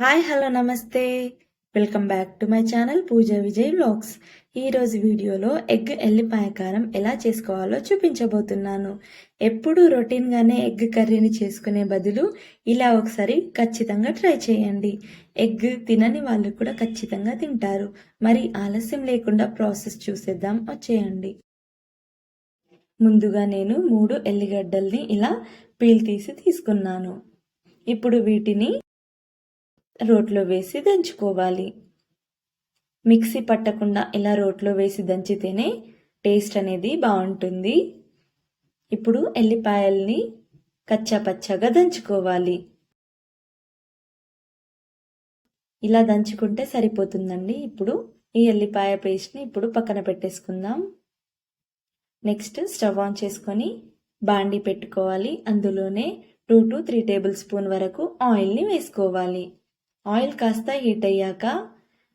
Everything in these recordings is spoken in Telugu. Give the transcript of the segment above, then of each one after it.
హాయ్ హలో నమస్తే. Welcome back to my channel Pooja Vijay vlogs ఈరోజు వీడియోలో ఎగ్ ఎల్లిపాయ కారం ఎలా చేసుకోవాలో చూపించబోతున్నాను. ఎప్పుడు రొటీన్గానే ఎగ్ కర్రీని చేసుకునే బదులు ఇలా ఒకసారి ఖచ్చితంగా ట్రై చేయండి. ఎగ్ తినని వాళ్ళు కూడా ఖచ్చితంగా తింటారు. మరి ఆలస్యం లేకుండా ప్రాసెస్ చూసేద్దాం వచ్చేయండి. ముందుగా నేను మూడు ఎల్లిగడ్డల్ని ఇలా పీల్ తీసి తీసుకున్నాను. ఇప్పుడు వీటిని రోట్లో వేసి దంచుకోవాలి. మిక్సీ పట్టకుండా ఇలా రోట్లో వేసి దంచితేనే టేస్ట్ అనేది బాగుంటుంది. ఇప్పుడు ఎల్లిపాయల్ని కచ్చా పచ్చగా దంచుకోవాలి. ఇలా దంచుకుంటే సరిపోతుందండి. ఇప్పుడు ఈ ఎల్లిపాయ పేస్ట్ని ఇప్పుడు పక్కన పెట్టేసుకుందాం. నెక్స్ట్ స్టవ్ ఆన్ చేసుకొని బాండి పెట్టుకోవాలి. అందులోనే two to three tablespoon వరకు ఆయిల్ని వేసుకోవాలి. ఆయిల్ కాస్త హీట్ అయ్యాక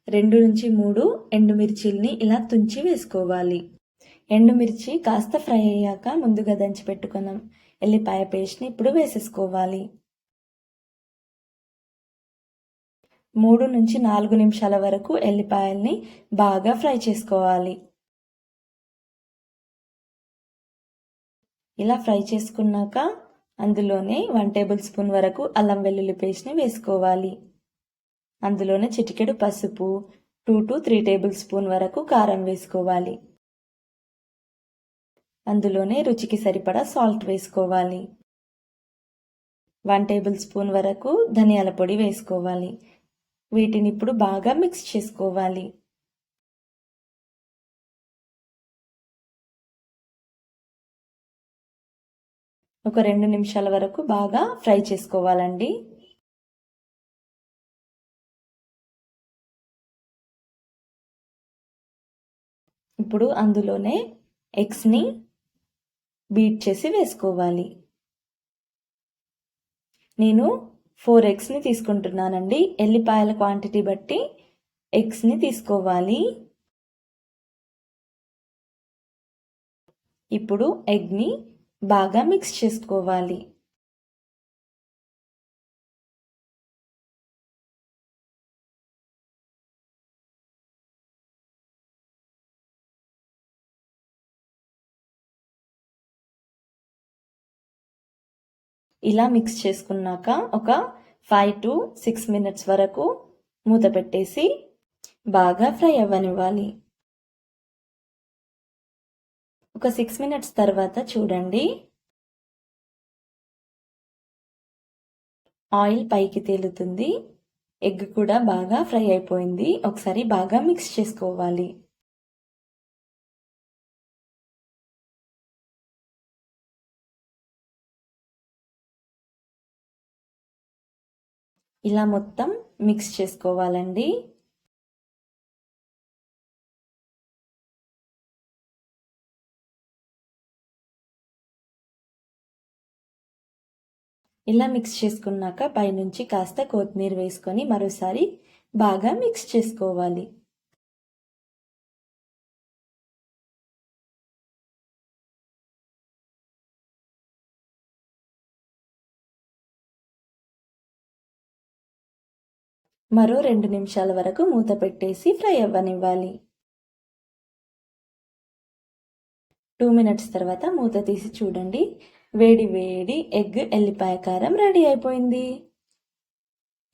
రెండు నుంచి మూడు ఎండుమిర్చిల్ని ఇలా తుంచి వేసుకోవాలి. ఎండుమిర్చి కాస్త ఫ్రై అయ్యాక ముందుగా దంచి పెట్టుకున్నాం. ఎల్లిపాయ పేస్ట్ని ఇప్పుడు వేసేసుకోవాలి. మూడు నుంచి నాలుగు నిమిషాల వరకు ఎల్లిపాయల్ని బాగా ఫ్రై చేసుకోవాలి. ఇలా ఫ్రై చేసుకున్నాక అందులోనే వన్ టేబుల్ స్పూన్ వరకు అల్లం వెల్లుల్లి పేస్ట్ని వేసుకోవాలి. అందులోనే చిటికెడు పసుపు two to three tablespoon వరకు కారం వేసుకోవాలి. అందులోనే రుచికి సరిపడా సాల్ట్ వేసుకోవాలి. వన్ టేబుల్ స్పూన్ వరకు ధనియాల పొడి వేసుకోవాలి. వీటిని ఇప్పుడు బాగా మిక్స్ చేసుకోవాలి. ఒక రెండు నిమిషాల వరకు బాగా ఫ్రై చేసుకోవాలండి. ఇప్పుడు అందులోనే ఎగ్స్ని బీట్ చేసి వేసుకోవాలి. నేను ఫోర్ ఎగ్స్ని తీసుకుంటున్నానండి. ఎల్లిపాయల క్వాంటిటీ బట్టి ఎగ్స్ని తీసుకోవాలి. ఇప్పుడు ఎగ్ని బాగా మిక్స్ చేసుకోవాలి. ఇలా మిక్స్ చేసుకున్నాక ఒక ఫైవ్ టు సిక్స్ మినిట్స్ వరకు మూత పెట్టేసి బాగా ఫ్రై అవ్వనివ్వాలి. ఒక సిక్స్ మినిట్స్ తర్వాత చూడండి. ఆయిల్ పైకి తేలుతుంది. ఎగ్ కూడా బాగా ఫ్రై అయిపోయింది. ఒకసారి బాగా మిక్స్ చేసుకోవాలి. ఇలా మొత్తం మిక్స్ చేసుకోవాలండి. ఇలా మిక్స్ చేసుకున్నాక పైనుంచి కాస్త కొత్తిమీర వేసుకొని మరోసారి బాగా మిక్స్ చేసుకోవాలి. మరో రెండు నిమిషాల వరకు మూత పెట్టేసి ఫ్రై అవ్వనివ్వాలి. టూ మినిట్స్ తర్వాత మూత తీసి చూడండి. వేడి వేడి ఎగ్ ఎల్లిపాయ కారం రెడీ అయిపోయింది.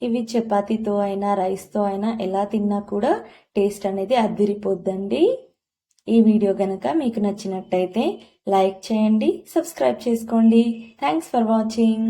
ఇవి చపాతీతో అయినా రైస్తో అయినా ఎలా తిన్నా కూడా టేస్ట్ అనేది అద్దిరిపోద్దండి ఈ వీడియో కనుక మీకు నచ్చినట్టయితే లైక్ చేయండి సబ్స్క్రైబ్ చేసుకోండి. Thanks for watching.